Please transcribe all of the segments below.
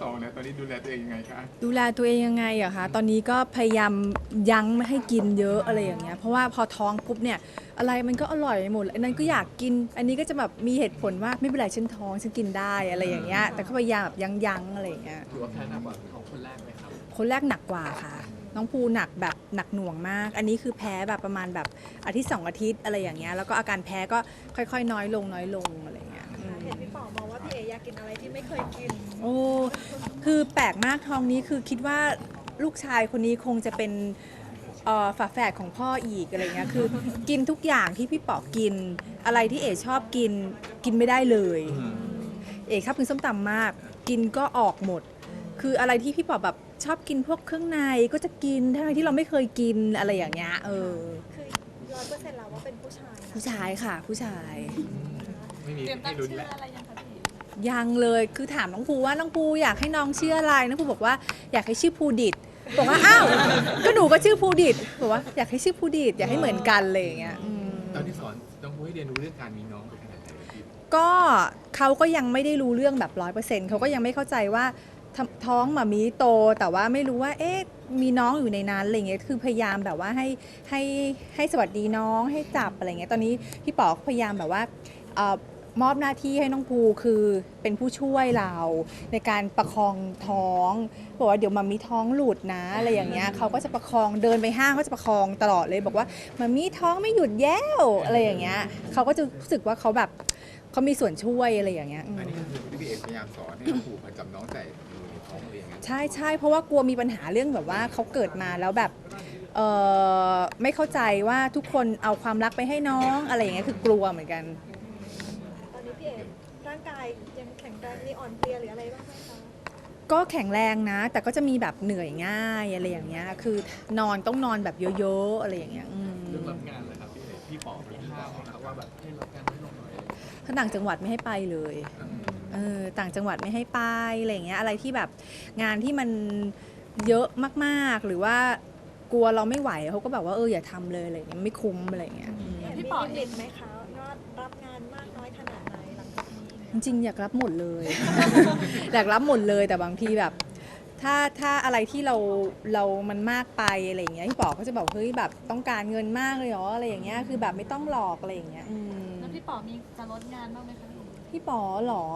สองแล้วตอนนี้ดูแลตัวเองยังไงคะดูแลตัวเองยังไงอะคะตอนนี้ก็พยายามยั้งไม่ให้กินเยอะอะไรอย่างเงี้ยเพราะว่าพอท้องปุ๊บเนี่ยอะไรมันก็อร่อยไปหมดอันนั้นก็อยากกิน อันนี้ก็จะแบบมีเหตุผลว่าไม่เป็นไรฉันท้องฉันกินได้อะไรอย่างเงี้ยแต่ก็พยายามแบบยั้งยั้งๆอะไรอย่างเงี้ยถือว่าแพ้หนักกว่าของคนแรกไหมครับคนแรกหนักกว่าค่ะ น้องภูหนักแบบหนักหน่วงมาก อันนี้คือแพ้แบบประมาณแบบอาทิตย์สองอาทิตย์อะไรอย่างเงี้ยแล้วก็อาการแพ้ก็ค่อยๆ น้อยลงน้อยลงอะไรอย่างเงี้ยอืม เห็นพี่ป๋อมองว่าพี่เออยากกินอะไรที่ไม่เคยกินโอ้ คือแปลกมากทองนี้คือคิดว่าลูกชายคนนี้คงจะเป็นเอ่อฝาแฝดของพ่ออีกอะไรเงี้ยคือกินทุกอย่างที่พี่ป๋อกิน อะไรที่เอ๋ชอบกินกินไม่ได้เลย เอ๋ชอบกินส้มตำมาก กินก็ออกหมด คืออะไรที่พี่ป๋อแบบชอบกินพวกเครื่องในก็จะกินทั้งที่เราไม่เคยกินอะไรอย่างเงี้ยเออ คือร้อยเปอร์เซ็นต์แล้วว่าเป็นผู้ชายนะผู้ชายค่ะ ผู้ชาย ไม่มีเตรียมตั้ให้งลุ้นชื่อแล้วอะไรยังคะพี่ ยังเลยคือถามน้องภูว่าน้องภูอยากให้น้องชื่ออะไรน้องภูบอกว่าอยากให้ชื่อภูดิตบอกว่าอ้าวก็หนูก็ชื่อภูดิตบอกว่าอยากให้ชื่อภูดิตอยากให้เหมือนกันเลยอย่างเงี้ยอืม ตอนที่สอนต้องให้เรียนรู้เรื่องการมีน้องเป็นขนาดไหนพี่ก็เขาก็ยังไม่ได้รู้เรื่องแบบร้อยเปอร์เซ็นต์เขาก็ยังไม่เข้าใจว่าทำท้องหมามีโต แต่ว่าไม่รู้ว่า เอ๊ะมีน้องอยู่ในนั้นอะไรเงี้ยคือพยายามแบบว่าให้ให้ให้สวัสดีน้องให้จับอะไรเงี้ยตอนนี้พี่ป๋อก็พยายามแบบว่าเอ่อ มอบหน้าที่ให้น้องภูคือเป็นผู้ช่วยเรา ในการประคองท้องบอกว่าเดี๋ยวมามีท้องหลุดนะอะไรอย่างเงี้ยเขาก็จะประคองเดินไปห้างก็จะประคองตลอดเลยบอกว่ามามีท้องไม่หยุดแย้วอะไรอย่างเงี้ยเขาก็จะรู้สึกว่าเขาแบบเขามีส่วนช่วยอะไรอย่างเงี้ยอืมอันนี้คือที่พี่เอกพยายามสอนให้น้องผูกมาจับน้องใส่อยู่ในท้องเรียนงั้นใช่ใช่เพราะว่ากลัวมีปัญหาเรื่องแบบว่าเขาเกิดมาแล้วแบบเออไม่เข้าใจว่าทุกคนเอาความรักไปให้น้องอะไรอย่างเงี้ยคือกลัวเหมือนกัน ตอนนี้พี่เอร่างกายยังแข็งแรง มีอ่อนเพลียหรืออะไรบ้างไหมคะก็แข็งแรงนะ แต่ก็จะมีแบบเหนื่อยง่ายอะไรอย่างเงี้ย คือนอนต้องนอนแบบเยอะๆอะไรอย่างเงี้ยอืมเรื่องรับงานเลยครับพี่เอกพี่ป๋อมีห้ามไหมครับว่าแบบให้รับงานให้ลงหน่อยถ้าต่างจังหวัดไม่ให้ไปเลยเออต่างจังหวัดไม่ให้ไปอะไรอย่างเงี้ยอะไรที่แบบงานที่มันเยอะมากๆ หรือว่ากลัวเราไม่ไหวเขาก็แบบว่าเอออย่าทำเลยอะไรอย่างเงี้ยไม่คุ้มอะไรอย่างเงี้ยอืม พี่ป๋อลิมิตไหมคะว่ารับงานมากน้อยขนาดไหนหลัง จากนี้จริงๆอยากรับหมดเลย อยากรับหมดเลยแต่บางทีแบบ ถ้าถ้าอะไรที่เราเรามันมากไปอะไรอย่างเงี้ยพี่ป๋อก็จะบอกเฮ้ยแบบต้องการเงินมากเลยเหรออะไรอย่างเงี้ยคือแบบไม่ต้องหลอกอะไรอย่างเงี้ยอืมแล้วพี่ป๋อมีจะลดงานบ้างไหมคะพี่พี่ป๋อเหรอ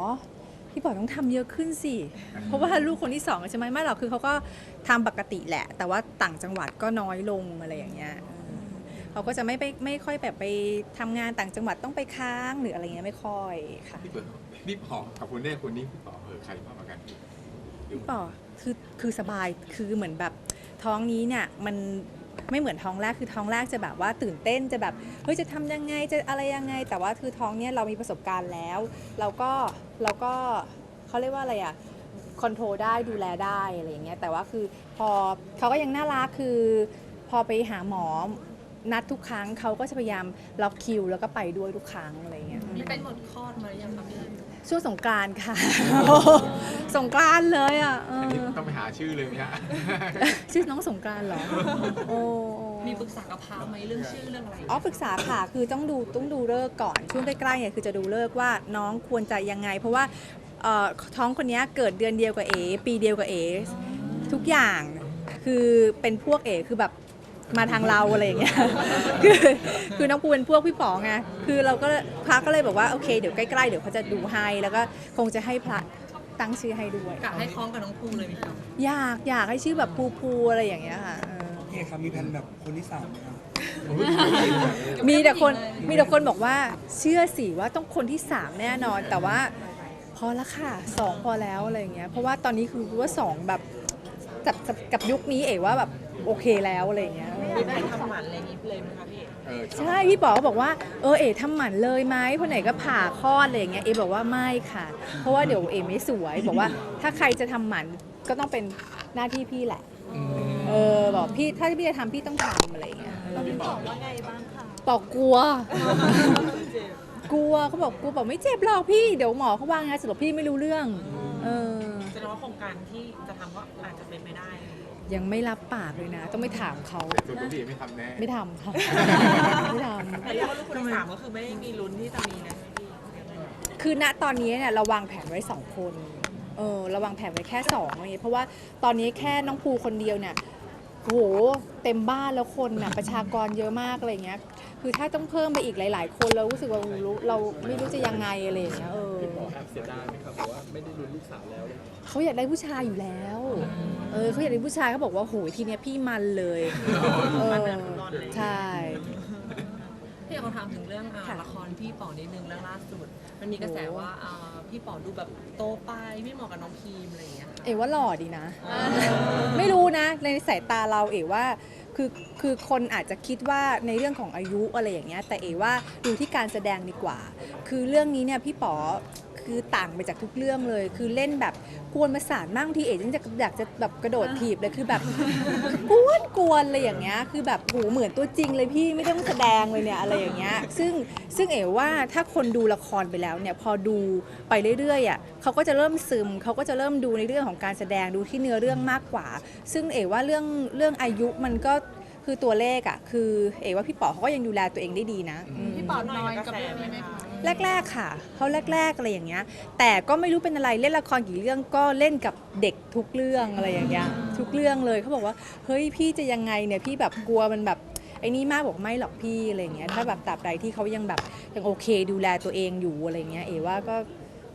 พี่ป๋อต้องทำเยอะขึ้นสิ เพราะว่าลูกคนที่สองใช่ไหมไม่หรอกคือเขาก็ทำปกติแหละ แต่ว่าต่างจังหวัดก็น้อยลงอะไรอย่างเงี้ยอืม เขาก็จะไม่ไปไม่ค่อยแบบไปทำงานต่างจังหวัดต้องไปค้างหรืออะไรเงี้ยไม่ค่อยค่ะ พี่เปิดพี่ปอกับคนแรกคนนี้พี่ปอเหอใครมากกว่ากันพี่พี่ป๋อคือคือสบายคือเหมือนแบบท้องนี้เนี่ยมันไม่เหมือนท้องแรกคือท้องแรกจะแบบว่าตื่นเต้นจะแบบเฮ้ยจะทำยังไงจะอะไรยังไง แต่ว่าคือท้องเนี่ยเรามีประสบการณ์แล้ว เราก็เราก็เขาเรียกว่าอะไรอะคอนโทรลได้ดูแลได้อะไรอย่างเงี้ยแต่ว่าคือพอเขาก็ยังน่ารักคือ พอไปหาหมอ นัดทุกครั้งเขาก็จะพยายามล็อกคิว แล้วก็ไปด้วยทุกครั้งอะไรอย่างเงี้ย มีเป็นหมดคลอดมาหรือยังคะพี่ ช่วงสงกรานต์ค่ะ สงกรานต์เลยอะเออันอนี้ต้องไปหาชื่อเลยไหมฮะ ชื่อน้องสงกรานต์เหรอ โอ้ มีปรึกษากับพาไหมเรื่องชื่อเรื่องอะไรอ๋อปรึกษาค่ะ คือต้องดูต้องดูเลิกษ์ก่อนช่วงใกล้ๆเนี่ยคือจะดูเลิกษ์ว่าน้องควรจะยังไง เพราะว่าเอ่อท้องคนเนี้ยเกิดเดือนเดียวกับเอปีเดียวกับเอทุกอย่างคือเป็นพวกเอคือแบบ มาทางเราอะไรอย่างเงี้ย คือคือน้องปูเป็นพวกพี่ป๋องไง คือเราก็พระก็เลยบอกว่าโอเคเดี๋ยวใกล้ๆเดี๋ยวเขาจะดูให้ แล้วก็คงจะให้พระตั้งชื่อให้ด้วย กะให้คล้องกับน้องภูเลยไหมคะอยากอยากให้ชื่อแบบภูภูอะไรอย่างเงี้ยค่ะเออพี่เอกครับมีแผนแบบคนที่สามไหมครับมีแต่คนมีแต่คนบอกว่าเชื่อสิว่าต้องคนที่สามแน่นอน แต่ว่าพอละค่ะสองพอแล้วอะไรอย่างเงี้ย เพราะว่าตอนนี้คือว่าสองแบบกับกับกับยุคนี้เอ๋ว่าแบบโอเคแล้วอะไรอย่างเงี้ย มีแผนทำหมันอะไรอย่างนี้เลยไหมคะพี่ เออใช่พี่ป๋อก็บอกว่าเออเอ๋ทำหมันเลยไหมคนไหนก็ผ่าคลอดอะไรอย่างเงี้ยเอ๋บอกว่าไม่ค่ะ เพราะว่าเดี๋ยวเอ๋ไม่สวยบอกว่าถ้าใครจะทำหมันก็ต้องเป็นหน้าที่พี่แหละ เออบอกพี่ถ้าพี่จะทำพี่ต้องทำอะไรอย่างเงี้ยแล้วพี่ป๋อว่าไงบ้างคะบอกกลัว กลัวเขาบอกกลัวบอกไม่เจ็บหรอกพี่เดี๋ยวหมอเขาว่างงานสรุปพี่ไม่รู้เรื่อง เออ แสดงว่าโครงการที่จะทำก็อาจจะเป็นไปได้ ยังไม่รับปากเลยนะ ต้องไปถามเขาแต่ส่วนตัวพี่เอกไม่ทำแน่ ไม่ทำค่ะ ไม่ทแต่เรียกว่าลูกคนที่สามก็คือไม่ได้มีลุ้นที่จะมีนะพี่ำคือณตอนนี้เนี่ยเราวางแผนไว้สองคนเเออระวังแผนไว้แค่สองอะไรเงี้ยเพราะว่าตอนนี้แค่น้องภูคนเดียวเนี่ยโอ้ โหเต็มบ้านแล้วคนน่ะประชากรเยอะมากอะไรเงี้ย คือถ้าต้องเพิ่มไปอีกหลาย ๆ คนเรารู้สึกว่าโอ้โหเราไม่รู้จะยังไงอะไรอย่างเงี้ยเออพี่ป๋อแอบเสียดายไหมครับแต่ว่าไม่ได้ลุ้นลูกสาวแล้วเลยเขาอยากได้ผู้ชายอยู่แล้ว เออเขาอยากได้ผู้ชายเขาบอกว่าโหยทีเนี้ยพี่มันเลยเออใช่ พี่อยากขอถามถึงเรื่องอ่าค่ะ ละครพี่ป๋อนิดนึงเรื่องล่าสุด มันมีกระแสว่าอ่าพี่ป๋อดูแบบโตไปไม่เหมาะกับน้องพีมอะไรอย่างเงี้ยค่ะเอ๋ว่าหล่อดีนะ ไม่รู้นะ ในสายตาเราเอ๋ว่าคือคือคนอาจจะคิดว่าในเรื่องของอายุอะไรอย่างเงี้ยแต่เอ๋ว่าดูที่การแสดงดีกว่า คือเรื่องนี้เนี่ยพี่ป๋อ คือต่างไปจากทุกเรื่องเลย คือเล่นแบบกวนประสาทมากบางทีเอ๋ยังจะอยากจะแบบกระโดดถีบเลยคือแบบกวนกวนอะไรอย่างเงี้ยคือแบบโหเหมือนตัวจริงเลยพี่ไม่ต้องแสดงเลยเนี่ยอะไรอย่างเงี้ยซึ่งซึ่งเอ๋ว่าถ้าคนดูละครไปแล้วเนี่ยพอดูไปเรื่อยๆอะเขาก็จะเริ่มซึมเขาก็จะเริ่มดูในเรื่องของการแสดงดูที่เนื้อเรื่องมากกว่า ซึ่งเอ๋ว่าเรื่องเรื่องอายุมันก็คือตัวเลขอะคือเอ๋ว่าพี่ป๋อเขาก็ยังดูแลตัวเองได้ดีนะอืม พี่ป๋อน้อยกับเรื่องนี้ไหมคะ แรก ๆ ค่ะเขาแรก ๆ อะไรอย่างเงี้ย แต่ก็ไม่รู้เป็นอะไรเล่นละครกี่เรื่องก็เล่นกับเด็กทุกเรื่องอะไรอย่างเงี้ยทุกเรื่องเลยเขาบอกว่าเฮ้ยพี่จะยังไงเนี่ยพี่แบบกลัวมันแบบไอ้นี่มากบอกไม่หรอกพี่อะไรอย่างเงี้ยถ้าแบบตราบใดที่เขายังแบบยังโอเคดูแลตัวเองอยู่อะไรเงี้ยเอว่าก็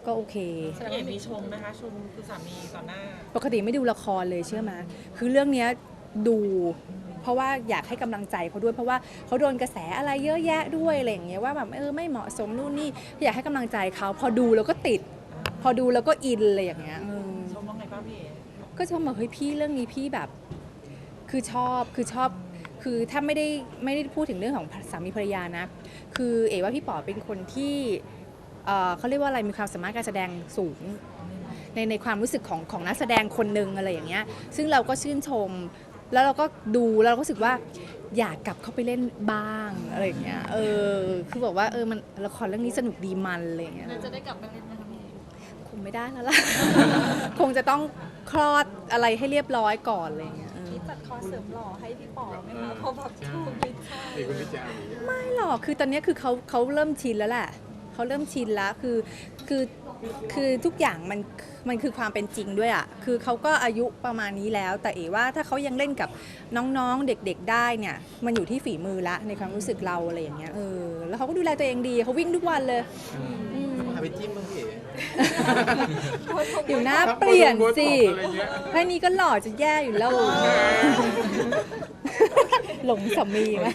ก็โอเคพี่เอกมีชมไหมคะชมคุณสามีต่อหน้า ปกติไม่ดูละครเลยเชื่อไหมคือเรื่องเนี้ยดู เพราะว่าอยากให้กำลังใจเขาด้วยเพราะว่าเขาโดนกระแสอะไรเยอะแยะด้วยอะไรอย่างเงี้ยว่าแบบเออไม่เหมาะสมนู่นนี่อยากให้กำลังใจเขาพอดูแล้วก็ติด พอดูแล้วก็อินอะไรอย่างเงี้ยเออชมว่าไงบ้างพี่เอกก็ชมบอกเฮ้ยพี่เรื่องนี้พี่แบบ คือชอบคือชอบคือถ้าไม่ได้ไม่ได้พูดถึงเรื่องของสามีภรรยานะ คือเอ๋ว่าพี่ป๋อเป็นคนที่เอ่อเขาเรียกว่าอะไรมีความสามารถการแสดงสูงในในความรู้สึกของของนักแสดงคนหนึ่งอะไรอย่างเงี้ยซึ่งเราก็ชื่นชม แล้วเราก็ดูแล้วเราก็รู้สึกว่าอยากกลับเข้าไปเล่นบ้างอะไรอย่างเงี้ยเออคือบอกว่าเออมันละครเรื่องนี้สนุกดีมันอะไรอย่างเงี้ยจะได้กลับมาเล่นไหมคะพี่คงไม่ได้แล้วล่ะ คงจะต้องคลอดอะไรให้เรียบร้อยก่อนอะไรอย่างเงี้ยเออคิดจัดคอร์สเสริมหล่อให้พี่ป๋อไหมคะเพราะแบบถูกวิจารณ์เอกคุณวิจารณ์อย่างเงี้ยไม่หรอก คือตอนเนี้ยคือเขาเขาเริ่มชินแล้วแหละ เขาเริ่มชินแล้วคือคือคือทุกอย่างมันมันคือความเป็นจริงด้วยอะคือเขาก็อายุประมาณนี้แล้ว แต่เอ๋ว่าถ้าเขายังเล่นกับน้องๆเด็กๆได้เนี่ยมันอยู่ที่ฝีมือละในความรู้สึกเราอะไรอย่างเงี้ยเออแล้วเขาก็ดูแลตัวเองดีเขาวิ่งทุกวันเลยอืมพาไปจิ้มบ้างพี่เอ๋เดี๋ยวหน้าเปลี่ยนสิอะไรเงี้ยแค่นี้ก็หล่อจะแย่อยู่แล้วหลงสามีไหม